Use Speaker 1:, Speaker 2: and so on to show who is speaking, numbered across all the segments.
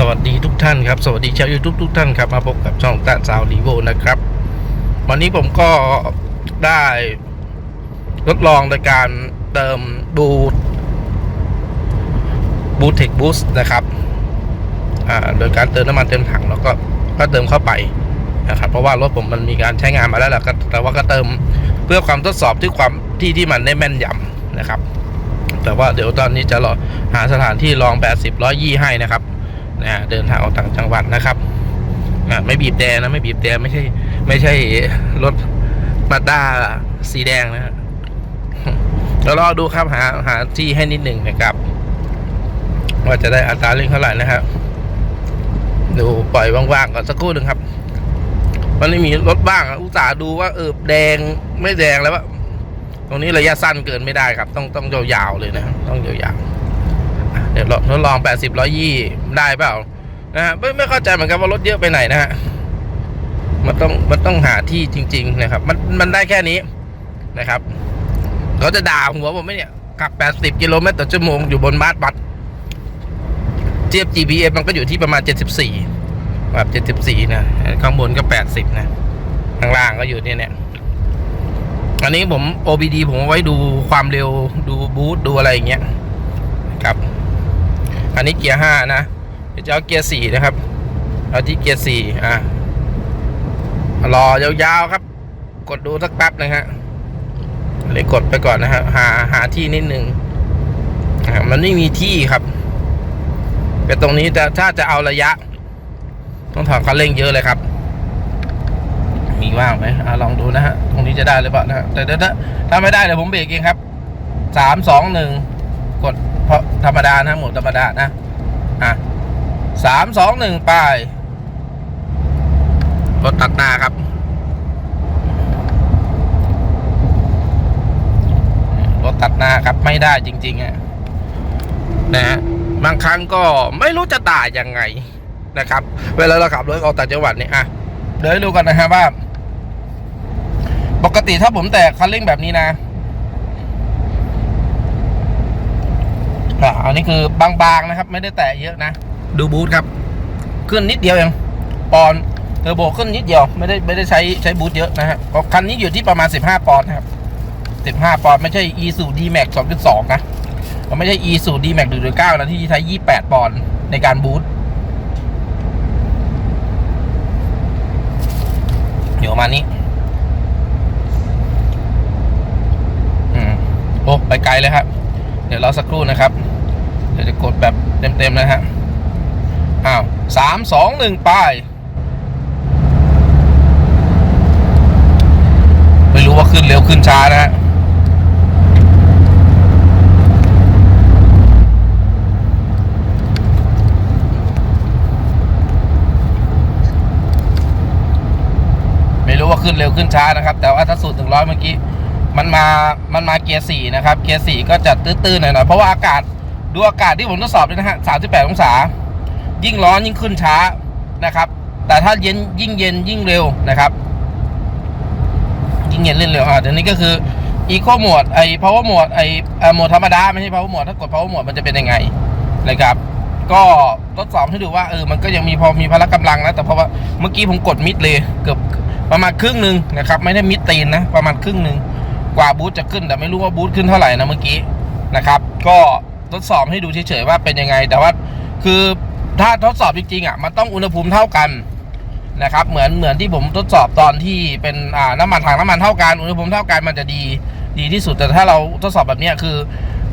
Speaker 1: สวัสดีทุกท่านครับ สวัสดีชาวยูทูบทุกท่านครับมาพบกับช่องตาสาวรีโวนะครับ วันนี้ผมก็ได้ทดลองในการเติมบูทบูทเทคบูสนะครับโดยการเติมน้ำมันเต็มถังแล้วก็ก็เติมเข้าไปนะครับเพราะว่ารถผมมันมีการใช้งานมาแล้วแหละแต่ว่าก็เติมเพื่อความทดสอบที่ความที่ที่มันได้แม่นยำนะครับ แต่ว่าเดี๋ยวตอนนี้จะรอหาสถานที่ลอง 80 100ยี่ให้นะครับ นะเดินทางออกต่างจังหวัดนะครับไม่บีบแต่นะไม่บีบแต่ไม่ใช่ ไม่ใช่รถมาด้าสีแดงนะเรารอดูครับหาหาที่ให้นิดหนึ่งนะครับ ว่าจะได้อัตราเร่งเท่าไหร่นะครับ ดูปล่อยว่างๆก่อนสักครู่หนึ่งครับมันไม่มีรถบ้างอุตส่าห์ดูว่าเออแดงไม่แดงแล้วว่าตรงนี้ระยะสั้นเกินไม่ได้ครับ ต้องต้องยาวๆเลยนะต้องยาวๆ ดี๋ยวทดลอง 80 120 ได้เปล่านะฮะไม่ไม่เข้าใจเหมือนกันว่ารถเยอะไปไหนนะฮะมันต้องมันต้องหาที่จริง ๆ นะครับ มันมันได้แค่นี้นะครับเขาจะด่าหัวผมไหมเนี่ยขับ 80 กิโลเมตรต่อชั่วโมงอยู่บนมาร์บัตเทียบ GPS มันก็อยู่ที่ประมาณ 74แบบ74 นะข้างบนก็ 80 นะข้างล่างก็อยู่เนี่ยเนี่ยอันนี้ผม OBD ผมเอาไว้ดูความเร็วดูบูทดูอะไรอย่างเงี้ยครับ อันนี้เกียร์ห้านะ เดี๋ยวจะเอาเกียร์สี่นะครับ เอาที่เกียร์สี่อะรอยาวๆครับ กดดูสักแป๊บนะฮะเลยกดไปก่อนนะฮะหาหาที่นิดนึงมันไม่มีที่ครับ แต่ตรงนี้จะถ้าจะเอาระยะ ต้องถอดคันเร่งเยอะเลยครับ มีว่างไหมอลองดูนะฮะ ตรงนี้จะได้หรือเปล่านะฮะแต่ถ้าถ้าไม่ได้เดี๋ยวผมเบรกเองครับสามสองหนึ่งกดเพราะ ธรรมดานะโหมดธรรมดานะอะสามสองหนึ่งไปรถตัดหน้าครับรถตัดหน้าครับไม่ได้จริงๆอะนะฮะบางครั้งก็ไม่รู้จะด่ายังไงนะครับ เวลาเราขับรถออกต่างจังหวัดเนี่ยอะเดี๋ยวดูกันนะฮะว่า ปกติถ้าผมแตะคันเร่งแบบนี้นะ อ่าอันนี้คือบางๆนะครับ ไม่ได้แตะเยอะนะ ดูบูทครับ ขึ้นนิดเดียวเองปอนเทอร์โบขึ้นนิดเดียวไม่ได้ไม่ได้ใช้ใช้บูทเยอะนะฮะเพราะคันนี้อยู่ที่ประมาณ 15 ปอนด์นะครับ 15 ปอนด์ไม่ใช่ e สู d max 2.2 นะมันไม่ใช่ e สู d max 1.9 นะที่ใช้ 28 ปอนด์ในการบูทอยู่ประมาณนี้โอ้ไปไกลเลยครับ เดี๋ยวรอสักครู่นะครับ ดี๋ยวจะกดแบบเต็มๆนะฮะ อ้าวสามสองหนึ่งไปไม่รู้ว่าขึ้นเร็วขึ้นช้านะฮะไม่รู้ว่าขึ้นเร็วขึ้นช้านะครับ แต่ว่าถ้าสูตรถึงร้อยเมื่อกี้ มันมา มันมาเกียร์สี่นะครับ เกียร์สี่ก็จะตื้นๆหน่อยๆเพราะว่าอากาศ ดูอากาศที่ผมทดสอบด้วยนะฮะสามสิบแปดองศา ยิ่งร้อนยิ่งขึ้นช้านะครับ แต่ถ้าเย็นยิ่งเย็นยิ่งเร็วนะครับ ยิ่งเย็นเล่นเร็วอะเดี๋ยวนี้ก็คือ Eco Mode ไอ้ Power Mode ไอ้เอ่อโหมดธรรมดาไม่ใช่ Power Mode ถ้ากด Power Mode มันจะเป็นยังไงนะครับ ก็ทดสอบให้ดูว่าเออมันก็ยังมีพอมีพละกำลังนะแต่เพราะว่าเมื่อกี้ผมกดมิดเลยเกือบประมาณครึ่งหนึ่งนะครับ ไม่ได้มิดตีนนะประมาณครึ่งหนึ่งกว่าบูทจะขึ้นแต่ไม่รู้ว่าบูทขึ้นเท่าไหร่นะเมื่อกี้นะครับ ก็ ทดสอบให้ดูเฉยๆว่าเป็นยังไง แต่ว่าคือถ้าทดสอบจริงๆอะมันต้องอุณหภูมิเท่ากันนะครับ เหมือนเหมือนที่ผมทดสอบตอนที่เป็นอ่าน้ำมันถังน้ำมันเท่ากันอุณหภูมิเท่ากันมันจะดีดีที่สุดแต่ถ้าเราทดสอบแบบนี้คือ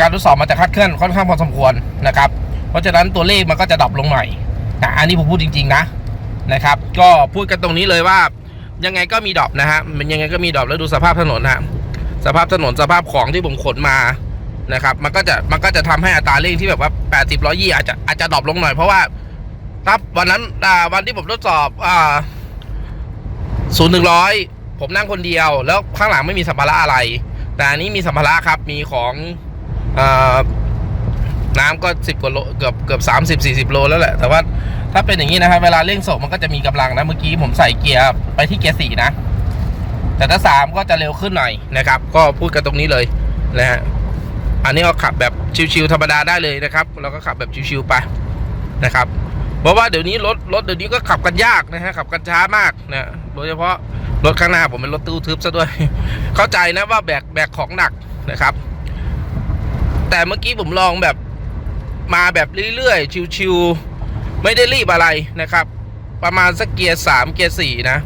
Speaker 1: การทดสอบมันจะคาดเคลื่อนค่อนข้างพอสมควรนะครับ เพราะฉะนั้นตัวเลขมันก็จะดรอปลงหน่อยนะอันนี้ผมพูดจริง ๆนะนะครับ ก็พูดกันตรงนี้เลยว่ายังไงก็มีดรอปนะฮะมันยังไงก็มีดรอปแล้วดูสภาพถนนนะฮะสภาพถนนสภาพของที่ผมขนมา นะครับมันก็จะมันก็จะทำให้อัตราเร่งที่แบบว่า80 120อาจจะอาจจะดรอปลงหน่อยเพราะว่าถ้าวันนั้นวันที่ผมทดสอบอ่าศูนย์หนึ่งร้อยผมนั่งคนเดียว แล้วข้างหลังไม่มีสัมภาระอะไร แต่อันนี้มีสัมภาระครับมีของอ่าน้ำก็สิบกว่าโลเกือบเกือบสามสิบสี่สิบโลแล้วแหละ แต่ว่าถ้าเป็นอย่างนี้นะครับ เวลาเร่งส่งมันก็จะมีกำลังนะเมื่อกี้ผมใส่เกียร์ไปที่เกียร์สี่นะ แต่ถ้าสามก็จะเร็วขึ้นหน่อยนะครับ ก็พูดกันตรงนี้เลยนะฮะ อันนี้เราขับแบบชิวๆธรรมดาได้เลยนะครับเราก็ขับแบบชิวๆไปนะครับ เพราะว่าเดี๋ยวนี้รถรถเดี๋ยวนี้ก็ขับกันยากนะฮะขับกันช้ามากนะโดยเฉพาะรถข้างหน้าผมเป็นรถตู้ทึบซะด้วย เข้าใจนะว่าแบกแบกของหนักนะครับ แต่เมื่อกี้ผมลองแบบมาแบบเรื่อยๆชิวๆไม่ได้รีบอะไรนะครับ ประมาณสักเกียร์สามเกียร์สี่นะ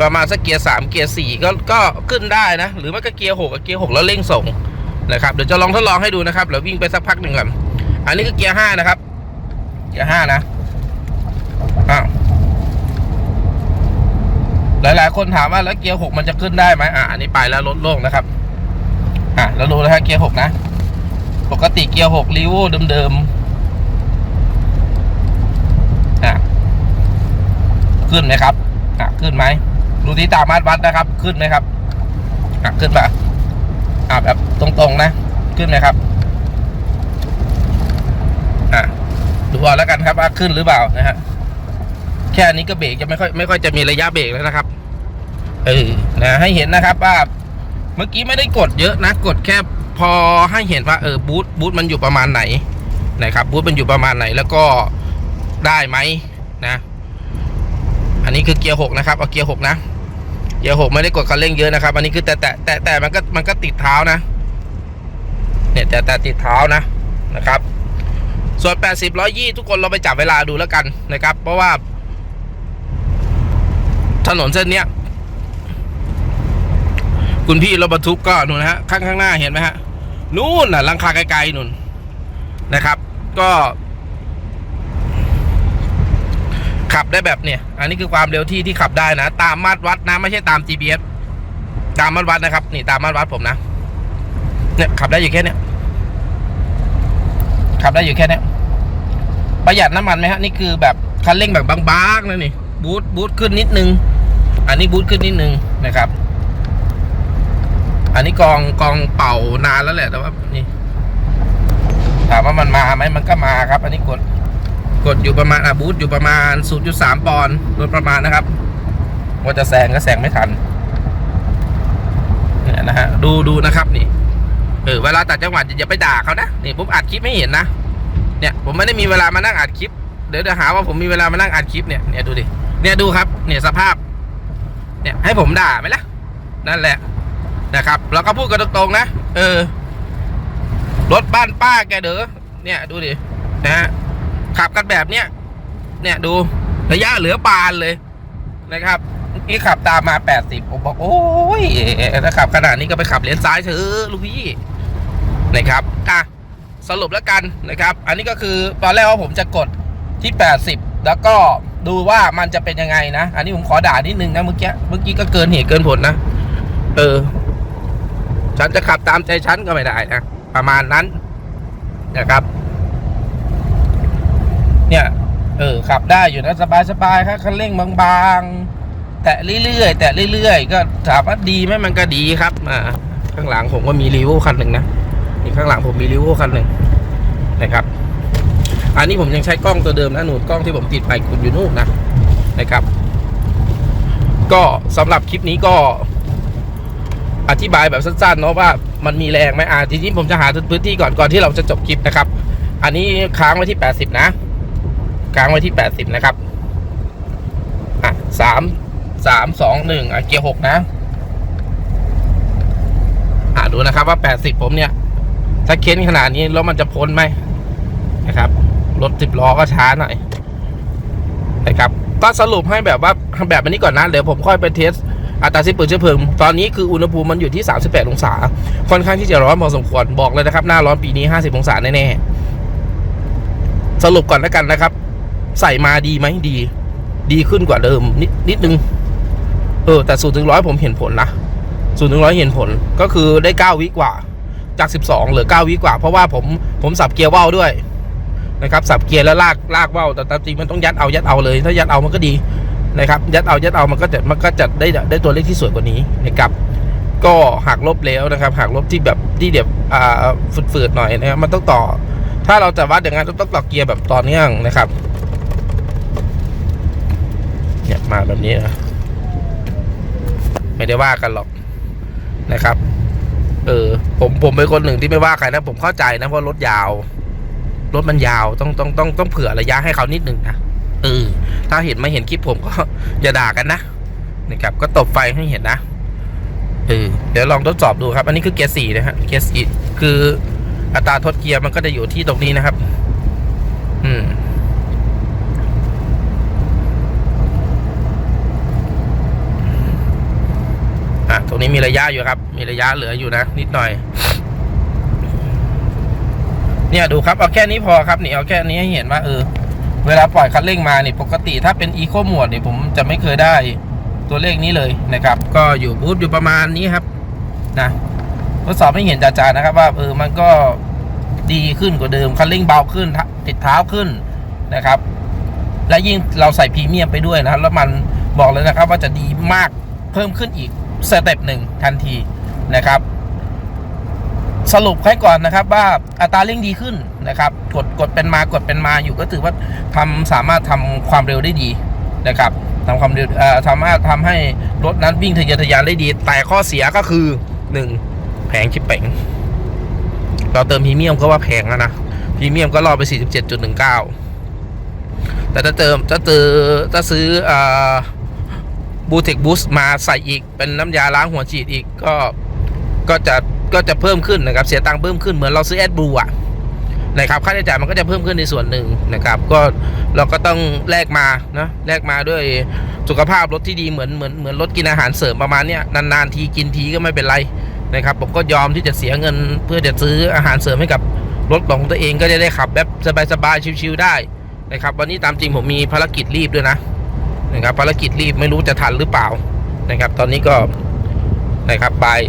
Speaker 1: ประมาณสักเกียร์สามเกียร์สี่ก็ก็ขึ้นได้นะ หรือไม่ก็เกียร์หกกับเกียร์หกแล้วเร่งส่ง นะครับเดี๋ยวจะลองทดลองให้ดูนะครับเดี๋ยววิ่งไปสักพักหนึ่งก่อนอันนี้คือเกียร์ห้านะครับ เกียร์ห้านะอ้าวหลาย ๆ คนถามว่าแล้วเกียร์หกมันจะขึ้นได้ไหมอะอันนี้ไปแล้วลดโล่งนะครับ อะแล้วดูนะฮะเกียร์หกนะ ปกติเกียร์หกรีโวเดิมๆอะขึ้นไหมครับอะขึ้นไหมดูที่ตามาดวัดนะครับ ขึ้นไหมครับอะขึ้นป่ะ อะแบบตรงๆนะ ขึ้นไหมครับ อะดูเอาแล้วกันครับว่าขึ้นหรือเปล่านะฮะแค่นี้ก็เบรกจะไม่ค่อยไม่ค่อยจะมีระยะเบรกแล้วนะครับเออนะให้เห็นนะครับว่าเมื่อกี้ไม่ได้กดเยอะนะ กดแค่พอให้เห็นว่าเออบูทบูทมันอยู่ประมาณไหนนะครับบูทมันอยู่ประมาณไหนแล้วก็ได้ไหมนะ อันนี้คือเกียร์หกนะครับเอาเกียร์หกนะ เกียร์หกไม่ได้กดคันเร่งเยอะนะครับอันนี้คือแต่แต่แต่แต่มันก็มันก็ติดเท้านะ เนี่ยแต่แต่ติดเท้านะนะครับ ส่วน 80 120 ทุกคนเราไปจับเวลาดูแล้วกันนะครับ เพราะว่า ถนนเส้นเนี้ย คุณพี่รถบรรทุกก็นู่นนะฮะข้างข้างหน้าเห็นไหมฮะนู่นน่ะลังคาไกลๆนู่นนะครับ ก็ ขับได้แบบเนี่ย อันนี้คือความเร็วที่ที่ขับได้นะ ตามมาตรวัดนะ ไม่ใช่ตาม GPS ตามมาตรวัดนะครับ นี่ตามมาตรวัดผมนะเนี่ยขับได้อยู่แค่เนี้ยขับได้อยู่แค่เนี้ยประหยัดน้ำมันไหมฮะนี่คือแบบคันเร่งแบบบางๆนะนี่บูทบูทขึ้นนิดนึง อันนี้บูทขึ้นนิดนึงนะครับ อันนี้กองกองเป่านานแล้วแหละแต่ว่านี่ถามว่ามันมาไหมมันก็มาครับ อันนี้กด กดอยู่ประมาณอะบูทอยู่ประมาณ 0.3 ปอนด์โดยประมาณนะครับว่าจะแซงก็แซงไม่ทันเนี่ยนะฮะดูดูนะครับนี่เออเวลาตัดจังหวัดอย่าไปด่าเขานะนี่ผมอัดคลิปไม่เห็นนะเนี่ยผมไม่ได้มีเวลามานั่งอัดคลิปเดี๋ยวจะหาว่าผมมีเวลามานั่งอัดคลิปเนี่ยเนี่ยดูดิเนี่ยดูครับเนี่ยสภาพ เนี่ยให้ผมด่าไหมล่ะ นั่นแหละนะครับแล้วก็พูดกันตรงๆนะเออรถบ้านป้าแกเด้อเนี่ยดูดินะฮะ ขับกันแบบเนี้ยเนี่ยดูระยะเหลือปานเลยนะครับนี่ขับตามมา 80 ผมบอก โอ้ยถ้าขับขนาดนี้ก็ไปขับเลนซ้ายเถอะลูกพี่นะครับอะสรุปแล้วกันนะครับ อันนี้ก็คือตอนแรกว่าผมจะกดที่ 80 แล้วก็ดูว่ามันจะเป็นยังไงนะ อันนี้ผมขอด่านิดนึงนะเมื่อกี้เมื่อกี้ก็เกินเหตุเกินผลนะ เออ ฉันจะขับตามใจฉันก็ไม่ได้นะ ประมาณนั้นนะครับ เนี่ยเออขับได้อยู่นะสบายๆครับคันเร่งบางๆ แตะเรื่อยๆแตะเรื่อยๆ ก็ถามว่าดีไหมมันก็ดีครับอ่าข้างหลังผมก็มีรีโวคันหนึ่งนะนี่ข้างหลังผมมีรีโวคันหนึ่งนะครับ อันนี้ผมยังใช้กล้องตัวเดิมนะหนูกล้องที่ผมติดไปคุณอยู่นู่นนะนะครับ ก็สำหรับคลิปนี้ก็อธิบายแบบสั้นๆเนาะว่ามันมีแรงไหมอ่าทีนี้ผมจะหาพื้นที่ก่อนก่อนที่เราจะจบคลิปนะครับ อันนี้ค้างไว้ที่ 80 นะ ค้างไว้ที่ 80 นะครับ อะสามสามสองหนึ่งอะเกียร์หกนะ อะดูนะครับว่า 80 ผมเนี่ย ถ้าเค้นขนาดนี้แล้วมันจะพ้นไหมนะครับ รถสิบล้อก็ช้าหน่อยนะครับก็สรุปให้แบบว่าแบบนี้ก่อนนะเดี๋ยวผมค่อยไปเทสอัตราสิ้นเปลืองเชื้อเพลิง ตอนนี้คืออุณหภูมิมันอยู่ที่ 38 องศา ค่อนข้างที่จะร้อนพอสมควร บอกเลยนะครับ หน้าร้อนปีนี้ 50 องศาแน่ๆ สรุปก่อนแล้วกันนะครับ ใส่มาดีไหมดี ดีขึ้นกว่าเดิม นิดนิดนึง เออ แต่สูตรถึงร้อยผมเห็นผลนะสูตรถึงร้อยเห็นผลก็คือได้9วิกว่า จาก12เหลือ9วิกว่า เพราะว่าผมผมสับเกียร์ว่าวด้วยนะครับสับเกียร์แล้วลากลากว่าวแต่ตามจริงมันต้องยัดเอายัดเอาเลย ถ้ายัดเอามันก็ดีนะครับ ยัดเอายัดเอามันก็จะมันก็จะได้ได้ตัวเลขที่สวยกว่านี้นะครับก็หักลบแล้วนะครับหักลบที่แบบที่เดียวอ่าฝืดๆหน่อยนะครับมันต้องต่อ ถ้าเราจะวัดอย่างนั้นต้องต่อเกียร์แบบต่อเนื่องนะครับ เนี่ยมาแบบนี้นะไม่ได้ว่ากันหรอกนะครับ เออ ผมผมเป็นคนหนึ่งที่ไม่ว่าใครนะผมเข้าใจนะเพราะรถยาว รถมันยาวต้องต้องต้องต้องเผื่อระยะให้เขานิดหนึ่งนะเออถ้าเห็นไม่เห็นคลิปผมก็อย่าด่ากันนะนะครับ ก็ตบไฟให้เห็นนะเออเดี๋ยวลองทดสอบดูครับ อันนี้คือเกียร์สี่นะฮะเกียร์สี่คืออัตราทดเกียร์มันก็จะอยู่ที่ตรงนี้นะครับ อืม อะต รงนี้มีระยะอยู่ครับ มีระยะเหลืออยู่นะ นิดหน่อย เนี่ยดูครับเอาแค่นี้พอครับนี่เอาแค่นี้ให้เห็นว่าเออ เวลาปล่อยคันเร่งมาเนี่ยปกติถ้าเป็นอีโคโหมดเนี่ยผมจะไม่เคยได้ตัวเลขนี้เลยนะครับ ก็อยู่บูธอยู่ประมาณนี้ครับ นะทดสอบให้เห็นจ่าๆนะครับ ว่าเออมันก็ดีขึ้นกว่าเดิมคันเร่งเบาขึ้นติดเท้าขึ้นนะครับ และยิ่งเราใส่พรีเมียมไปด้วยนะครับแล้วมันบอกเลยนะครับว่าจะดีมากเพิ่มขึ้นอีก สเต็ปหนึ่งทันทีนะครับ สรุปให้ก่อนนะครับ ว่าอัตราเร่งดีขึ้นนะครับ กดกดเป็นมากดเป็นมาอยู่ก็ถือว่าทำสามารถทำความเร็วได้ดีนะครับทำความเร็วสามารถทำให้รถนั้นวิ่งทะเยอทะยานได้ดี แต่ข้อเสียก็คือหนึ่งแพงชิบเป๋งเราเติมพรีเมียมก็ว่าแพงแล้วนะพรีเมียมก็รอไป 47.19 แต่ถ้าเติมถ้าเจอถ้าซื้ออ่า บูเทคบูส์มาใส่อีก เป็นน้ำยาล้างหัวฉีดอีกก็ก็จะก็จะเพิ่มขึ้นนะครับ เสียตังค์เพิ่มขึ้นเหมือนเราซื้อแอดบูอะนะครับค่าใช้จ่ายมันก็จะเพิ่มขึ้นในส่วนหนึ่งนะครับ ก็เราก็ต้องแลกมานะแลกมาด้วยสุขภาพรถที่ดีเหมือนเหมือนเหมือนรถกินอาหารเสริมประมาณเนี้ยนานๆทีกินทีก็ไม่เป็นไรนะครับ ผมก็ยอมที่จะเสียเงินเพื่อจะซื้ออาหารเสริมให้กับรถของตัวเองก็จะได้ขับแบบสบายๆชิวๆได้นะครับ วันนี้ตามจริงผมมีภารกิจรีบด้วยนะ นะครับภารกิจรีบไม่รู้จะทันหรือเปล่านะครับ ตอนนี้ก็นะครับบ่าย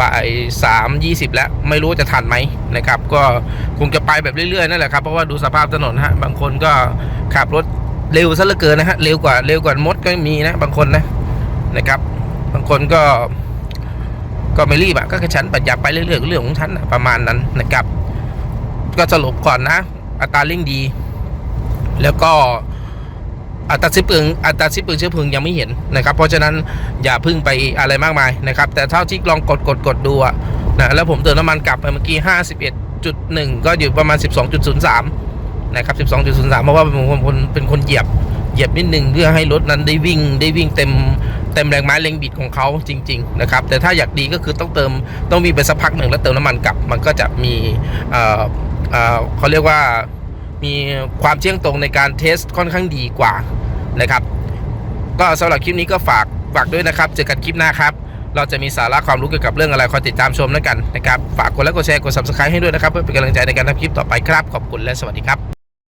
Speaker 1: บ่ายสามยี่สิบแล้วไม่รู้จะทันไหมนะครับ ก็คงจะไปแบบเรื่อยๆนั่นแหละครับเพราะว่าดูสภาพถนนฮะบางคนก็ขับรถเร็วซะเหลือเกินนะฮะเร็วกว่าเร็วกว่ามดก็มีนะบางคนนะนะครับ บางคนก็ก็ไม่รีบอะก็แค่ฉันปัดอยากไปเรื่อยๆเรื่องของฉันอะประมาณนั้นนะครับ ก็สรุปก่อนนะ อัตราเร่งดี แล้วก็ อัตราซิปเปลืองอัตราซิปเปลืองเชื้อเพลิงยังไม่เห็นนะครับ เพราะฉะนั้นอย่าพึ่งไปอะไรมากมายนะครับ แต่เท่าที่ลองกดกดกดดูนะแล้วผมเติมน้ำมันกลับไปเมื่อกี้ 51.1 ก็อยู่ประมาณ 12.03 นะครับ 12.03 เพราะว่าผมเป็นคนเป็นคนเหยียบเหยียบนิดนึงเพื่อให้รถนั้นได้วิ่งได้วิ่งเต็มเต็มแรงม้าแรงบิดของเขาจริง ๆ นะครับ แต่ถ้าอยากดีก็คือต้องเติมต้องมีไปสักพักหนึ่งแล้วเติมน้ำมันกลับมันก็จะมีเอ่อเอ่อเขาเรียกว่า มีความเที่ยงตรงในการเทสค่อนข้างดีกว่านะครับ ก็สำหรับคลิปนี้ก็ฝากฝากด้วยนะครับ เจอกันคลิปหน้าครับ เราจะมีสาระความรู้เกี่ยวกับเรื่องอะไรคอยติดตามชมแล้วกันนะครับ ฝากกดไลค์กดแชร์กด subscribe ให้ด้วยนะครับ เพื่อเป็นกำลังใจในการทำคลิปต่อไปครับ ขอบคุณและสวัสดีครับ